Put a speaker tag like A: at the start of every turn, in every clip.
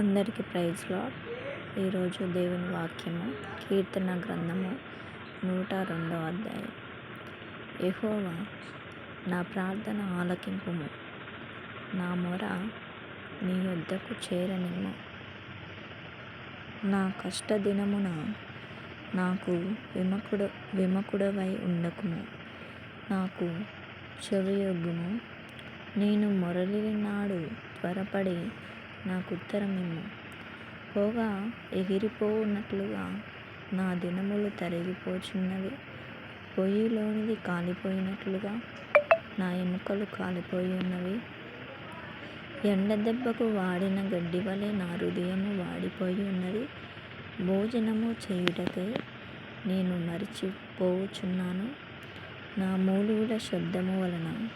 A: అందరికీ praise lord. ఈరోజు దేవుని వాక్యము కీర్తన గ్రంథము నూట రెండవ అధ్యాయం. యహోవా నా ప్రార్థన ఆలకింపుము. నా మొర నీ యొద్దకు చేరనిమ్ము. నా కష్ట దినమున నాకు విమకుడు విమకుడవై ఉండకుము. నాకు చెవియొగ్గుము. నేను మొరలినాడు త్వరపడి నాకు ఉత్తరమిమ్ము పోగా ఎగిరిపోవున్నట్లుగా నా దినములు తరిగిపోచున్నవి. పొయ్యిలోనిది కాలిపోయినట్లుగా నా ఎముకలు కాలిపోయి ఉన్నవి ఎండ దెబ్బకు వాడిన గడ్డి వలె నా హృదయము వాడిపోయి ఉన్నది భోజనము చేయుటకై నేను మరిచిపోవుచున్నాను. నా మూలుగుల శబ్దము వలన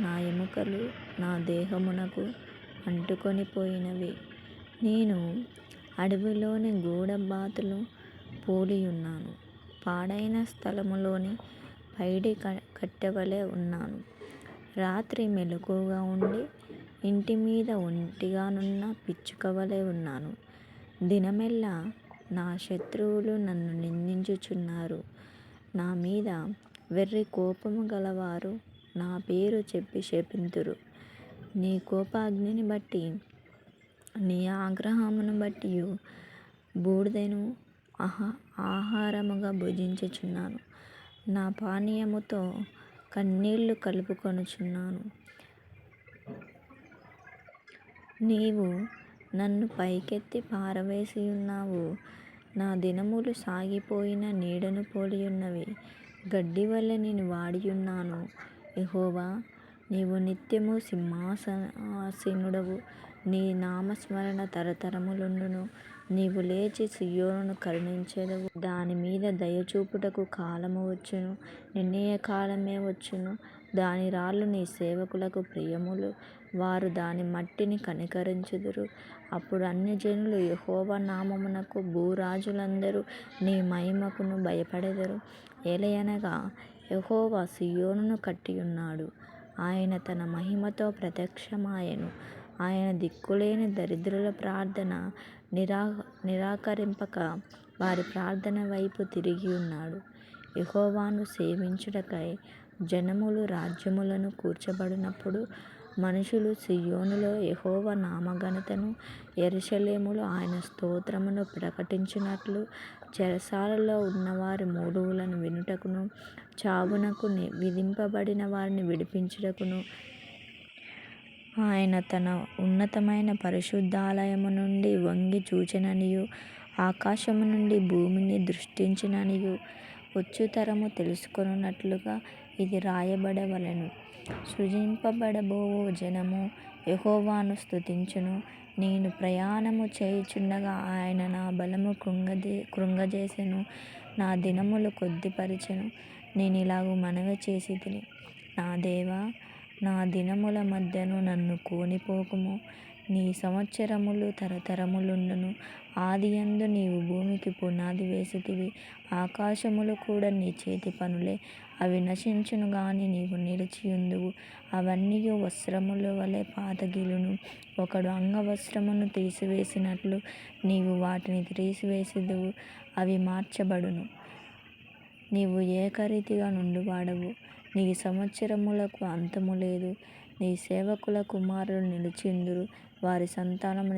A: నా ఎముకలు నా దేహమునకు అంటుకొని పోయినవి. నేను అడవిలోని గూడబాతులు పోలియున్నాను. పాడైన స్థలములోని పైడి కట్టెవలే ఉన్నాను. రాత్రి మెలకుగా ఉండి ఇంటి మీద ఒంటిగానున్న పిచ్చుకవలే ఉన్నాను. దినమెల్లా నా శత్రువులు నన్ను నిందించుచున్నారు. నా మీద వెర్రి కోపము గలవారు నా పేరు చెప్పి శపింతురు. నీ కోపాగ్నిని బట్టి నీ ఆగ్రహమును బట్టి బూడిదను ఆహా ఆహారముగా భుజించుచున్నాను. నా పానీయముతో కన్నీళ్ళు కలుపుకొనుచున్నాను. నీవు నన్ను పైకెత్తి పారవేసి ఉన్నావు నా దినములు సాగిపోయిన నీడను పోలియున్నవి. గడ్డి వల్ల నేను వాడియున్నాను. ఎహోవా నీవు నిత్యము సింహాసనాసీనుడవు. నీ నామస్మరణ తరతరములుండును. నీవు లేచి సియోనును కరుణించెదవు. దాని మీద దయచూపుటకు కాలము వచ్చును. నిర్ణయ కాలమే వచ్చును. దాని రాళ్ళు నీ సేవకులకు ప్రియములు. వారు దాని మట్టిని కనికరించుదురు. అప్పుడు అన్ని జనులు యెహోవా నామమునకు భూరాజులందరూ నీ మహిమకును భయపడెదరు. ఏలయనగా యెహోవా సియోనును కట్టియున్నాడు. ఆయన తన మహిమతో ప్రత్యక్షమాయెను. ఆయన దిక్కులేని దరిద్రుల ప్రార్థన నిరా నిరాకరింపక వారి ప్రార్థన వైపు తిరిగి ఉన్నాడు. యెహోవాను సేవించుటకై జనములు రాజ్యములను కూర్చబడినప్పుడు మనుషులు సియోనులో యెహోవా నామఘనతను యెరూషలేములో ఆయన స్తోత్రమును ప్రకటించినట్లు చెరసాలలో ఉన్నవారి మూలుగులను వినుటకును చావునకు విధింపబడిన వారిని విడిపించుటకును. ఆయన తన ఉన్నతమైన పరిశుద్ధాలయము నుండి వంగి చూచననియు ఆకాశము నుండి భూమిని దృష్టించిననియు. వచ్చుతరము తెలుసుకొనున్నట్లుగా ఇది రాయబడవలెను. సృజింపబడబోవు జనము యహోవాను స్థుతించును నేను ప్రయాణము చేయుచుండగా ఆయన నా బలము కృంగదే కృంగజేసెను. నా దినములు కొద్దిపరచెను. నేను ఇలాగు మనవి చేసితిని. నా దేవా నా దినముల మధ్యను నన్ను కోనిపోకుము. నీ సంవత్సరములు తరతరములుండును. ఆదియందు నీవు భూమికి పునాది వేసితివి. ఆకాశములు కూడా నీ చేతి పనులే. అవి నశించును గాని నీవు నిలిచియుందువు. అవన్నీ వస్త్రముల వలె పాతగిలును. ఒకడు అంగవస్త్రమును తీసివేసినట్లు నీవు వాటిని తీసివేసిదువు. అవి మార్చబడును. నీవు ఏకరీతిగా నుండువాడవు. నీ సంవత్సరములకు అంతము లేదు. నీ సేవకుల కుమారులు నిలిచిందురు. వారి సంతానము